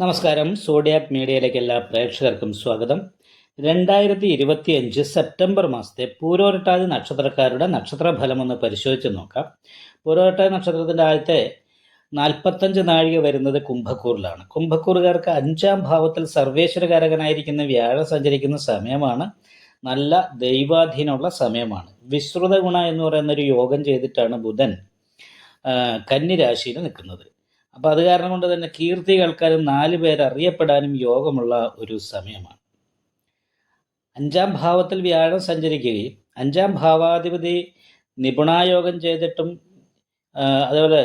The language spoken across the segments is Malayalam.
നമസ്കാരം. സോഡിയാക് മീഡിയയിലേക്ക് എല്ലാ പ്രേക്ഷകർക്കും സ്വാഗതം. രണ്ടായിരത്തി ഇരുപത്തി അഞ്ച് സെപ്റ്റംബർ മാസത്തെ പൂരോരട്ടാതി നക്ഷത്രക്കാരുടെ നക്ഷത്രഫലം ഒന്ന് പരിശോധിച്ച് നോക്കാം. പൂരോരട്ടാതി നക്ഷത്രത്തിന്റെ ആദ്യത്തെ നാൽപ്പത്തഞ്ച് നാഴിക വരുന്നത് കുംഭക്കൂറിലാണ്. കുംഭക്കൂറുകാർക്ക് അഞ്ചാം ഭാവത്തിൽ സർവേശ്വരകാരകനായിരിക്കുന്ന വ്യാഴം സഞ്ചരിക്കുന്ന സമയമാണ്. നല്ല ദൈവാധീനമുള്ള സമയമാണ്. വിശ്രുത ഗുണ എന്ന് പറയുന്ന ഒരു യോഗം ചെയ്തിട്ടാണ് ബുധൻ കന്നിരാശിയിൽ കന്നി രാശിയിൽ നിൽക്കുന്നത്. അപ്പോൾ അത് കാരണം കൊണ്ട് തന്നെ കീർത്തി കേൾക്കാനും നാല് പേര് അറിയപ്പെടാനും യോഗമുള്ള ഒരു സമയമാണ്. അഞ്ചാം ഭാവത്തിൽ വ്യാഴം സഞ്ചരിക്കുകയും അഞ്ചാം ഭാവാധിപതി നിപുണായോഗം ചെയ്തിട്ടും അതേപോലെ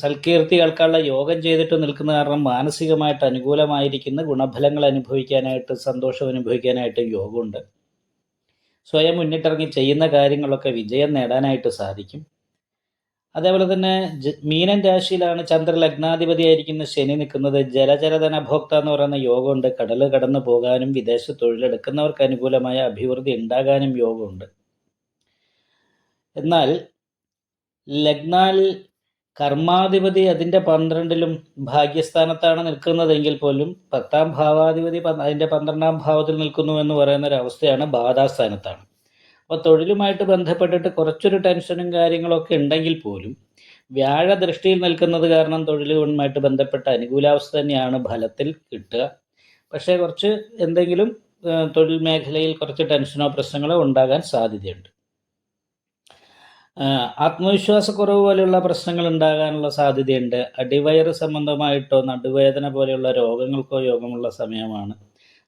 സൽകീർത്തി കേൾക്കാനുള്ള യോഗം ചെയ്തിട്ട് നിൽക്കുന്ന കാരണം മാനസികമായിട്ട് അനുകൂലമായിരിക്കുന്ന ഗുണഫലങ്ങൾ അനുഭവിക്കാനായിട്ട് സന്തോഷം അനുഭവിക്കാനായിട്ട് യോഗമുണ്ട്. സ്വയം മുന്നിട്ടിറങ്ങി ചെയ്യുന്ന കാര്യങ്ങളൊക്കെ വിജയം നേടാനായിട്ട് സാധിക്കും. അതേപോലെ തന്നെ മീനൻ രാശിയിലാണ് ചന്ദ്ര ലഗ്നാധിപതിയായിരിക്കുന്ന ശനി നിൽക്കുന്നത്. ജലചരധന ഭോക്ത എന്ന് പറയുന്ന യോഗമുണ്ട്. കടൽ കടന്നു പോകാനും വിദേശ തൊഴിലെടുക്കുന്നവർക്ക് അനുകൂലമായ അഭിവൃദ്ധി ഉണ്ടാകാനും യോഗമുണ്ട്. എന്നാൽ ലഗ്നാൽ കർമാധിപതി അതിന്റെ പന്ത്രണ്ടിലും ഭാഗ്യസ്ഥാനത്താണ് നിൽക്കുന്നതെങ്കിൽ പോലും പത്താം ഭാവാധിപതി അതിന്റെ പന്ത്രണ്ടാം ഭാവത്തിൽ നിൽക്കുന്നു എന്ന് പറയുന്ന ഒരു അവസ്ഥയാണ് ബാധാസ്ഥാനത്താണ്. അപ്പോൾ തൊഴിലുമായിട്ട് ബന്ധപ്പെട്ടിട്ട് കുറച്ചൊരു ടെൻഷനും കാര്യങ്ങളൊക്കെ ഉണ്ടെങ്കിൽ പോലും വ്യാഴ ദൃഷ്ടിയിൽ നിൽക്കുന്നത് കാരണം തൊഴിലുമായിട്ട് ബന്ധപ്പെട്ട അനുകൂലാവസ്ഥ തന്നെയാണ് ഫലത്തിൽ കിട്ടുക. പക്ഷേ കുറച്ച് എന്തെങ്കിലും തൊഴിൽ മേഖലയിൽ കുറച്ച് ടെൻഷനോ പ്രശ്നങ്ങളോ ഉണ്ടാകാൻ സാധ്യതയുണ്ട്. ആത്മവിശ്വാസക്കുറവ് പോലെയുള്ള പ്രശ്നങ്ങൾ ഉണ്ടാകാനുള്ള സാധ്യതയുണ്ട്. അടിവയറ് സംബന്ധമായിട്ടോ നടുവേദന പോലെയുള്ള രോഗങ്ങൾക്കോ യോഗമുള്ള സമയമാണ്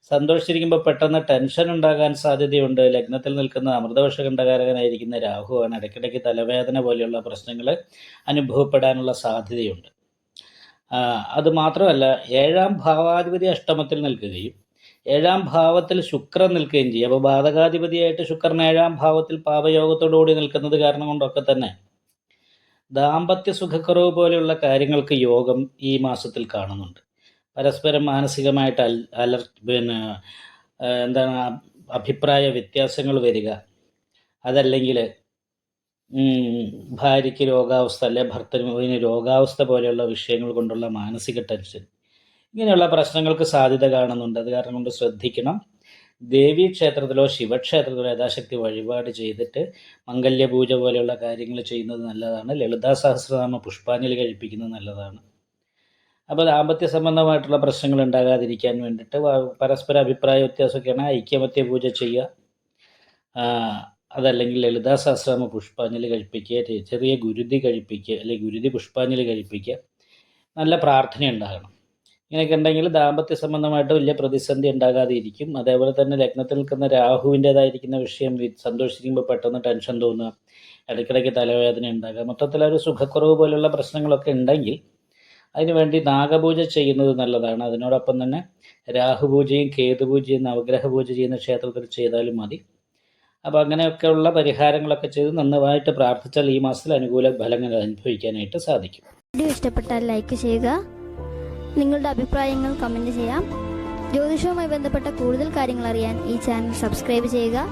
സന്തോഷിച്ചിരിക്കുമ്പോൾ പെട്ടെന്ന് ടെൻഷൻ ഉണ്ടാകാൻ സാധ്യതയുണ്ട്. ലഗ്നത്തിൽ നിൽക്കുന്ന അമൃതവർഷകണ്ഠകാരകനായിരിക്കുന്ന രാഹുവാണ് ഇടയ്ക്കിടയ്ക്ക് തലവേദന പോലെയുള്ള പ്രശ്നങ്ങൾ അനുഭവപ്പെടാനുള്ള സാധ്യതയുണ്ട്. അത് മാത്രമല്ല ഏഴാം ഭാവാധിപതി അഷ്ടമത്തിൽ നിൽക്കുകയും ഏഴാം ഭാവത്തിൽ ശുക്രൻ നിൽക്കുകയും ചെയ്യും. അപ്പോൾ ബാധകാധിപതിയായിട്ട് ശുക്രൻ ഏഴാം ഭാവത്തിൽ പാപയോഗത്തോടുകൂടി നിൽക്കുന്നത് കാരണം കൊണ്ടൊക്കെ തന്നെ ദാമ്പത്യ സുഖക്കുറവ് പോലെയുള്ള കാര്യങ്ങൾക്ക് യോഗം ഈ മാസത്തിൽ കാണുന്നുണ്ട്. പരസ്പരം മാനസികമായിട്ട് അൽ അലർ പിന്നെ എന്താണ് അഭിപ്രായ വ്യത്യാസങ്ങൾ വരിക. അതല്ലെങ്കിൽ ഭാര്യയ്ക്ക് രോഗാവസ്ഥ അല്ലെ ഭർത്തൃവിന് രോഗാവസ്ഥ പോലെയുള്ള വിഷയങ്ങൾ കൊണ്ടുള്ള മാനസിക ടെൻഷൻ. ഇങ്ങനെയുള്ള പ്രശ്നങ്ങൾക്ക് സാധ്യത കാണുന്നുണ്ട്. അത് കാരണം കൊണ്ട് ശ്രദ്ധിക്കണം. ദേവീ ക്ഷേത്രത്തിലോ ശിവക്ഷേത്രത്തിലോ യഥാശക്തി വഴിപാട് ചെയ്തിട്ട് മംഗല്യപൂജ പോലെയുള്ള കാര്യങ്ങൾ ചെയ്യുന്നത് നല്ലതാണ്. ലളിതാ സഹസ്രനാമ പുഷ്പാഞ്ജലി കഴിപ്പിക്കുന്നത് നല്ലതാണ്. അപ്പോൾ ദാമ്പത്യ സംബന്ധമായിട്ടുള്ള പ്രശ്നങ്ങൾ ഉണ്ടാകാതിരിക്കാൻ വേണ്ടിയിട്ട് പരസ്പര അഭിപ്രായ വ്യത്യാസമൊക്കെയാണ് ഐക്യമത്യ പൂജ ചെയ്യുക. അതല്ലെങ്കിൽ ലളിതാ സഹസ്രാമ പുഷ്പാഞ്ജലി കഴിപ്പിക്കുക ചെറിയ ഗുരുതി കഴിപ്പിക്കുക അല്ലെങ്കിൽ ഗുരുതി പുഷ്പാഞ്ജലി കഴിപ്പിക്കുക. നല്ല പ്രാർത്ഥന ഉണ്ടാകണം. ഇങ്ങനെയൊക്കെ ഉണ്ടെങ്കിൽ ദാമ്പത്യ സംബന്ധമായിട്ട് വലിയ പ്രതിസന്ധി ഉണ്ടാകാതെ ഇരിക്കും അതേപോലെ തന്നെ ലഗ്നത്തിൽ നിൽക്കുന്ന രാഹുവിന്റെതായിരിക്കുന്ന വിഷയം സന്തോഷിക്കുമ്പോൾ പെട്ടെന്ന് ടെൻഷൻ തോന്നുക ഇടയ്ക്കിടയ്ക്ക് തലവേദന ഉണ്ടാകുക. മൊത്തത്തിൽ ഒരു സുഖക്കുറവ് പോലുള്ള പ്രശ്നങ്ങളൊക്കെ ഉണ്ടെങ്കിൽ അതിനുവേണ്ടി നാഗപൂജ ചെയ്യുന്നത് നല്ലതാണ്. അതിനോടൊപ്പം തന്നെ രാഹുപൂജയും കേതുപൂജയും നവഗ്രഹ പൂജ ചെയ്യുന്ന ക്ഷേത്രത്തിൽ ചെയ്താലും മതി. അപ്പോൾ അങ്ങനെയൊക്കെയുള്ള പരിഹാരങ്ങളൊക്കെ ചെയ്ത് നന്നായിട്ട് പ്രാർത്ഥിച്ചാൽ ഈ മാസത്തിൽ അനുകൂല ഫലങ്ങൾ അനുഭവിക്കാനായിട്ട് സാധിക്കും. വീഡിയോ ഇഷ്ടപ്പെട്ടാൽ ലൈക്ക് ചെയ്യുക. നിങ്ങളുടെ അഭിപ്രായങ്ങൾ കമന്റ് ചെയ്യാം. ജ്യോതിഷവുമായി ബന്ധപ്പെട്ട കൂടുതൽ കാര്യങ്ങൾ അറിയാൻ ഈ ചാനൽ സബ്സ്ക്രൈബ് ചെയ്യുക.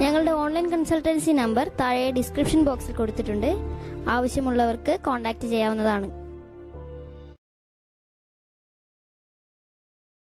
ഞങ്ങളുടെ ഓൺലൈൻ കൺസൾട്ടൻസി നമ്പർ താഴെ ഡിസ്ക്രിപ്ഷൻ ബോക്സിൽ കൊടുത്തിട്ടുണ്ട്. ആവശ്യമുള്ളവർക്ക് കോൺടാക്റ്റ് ചെയ്യാവുന്നതാണ്.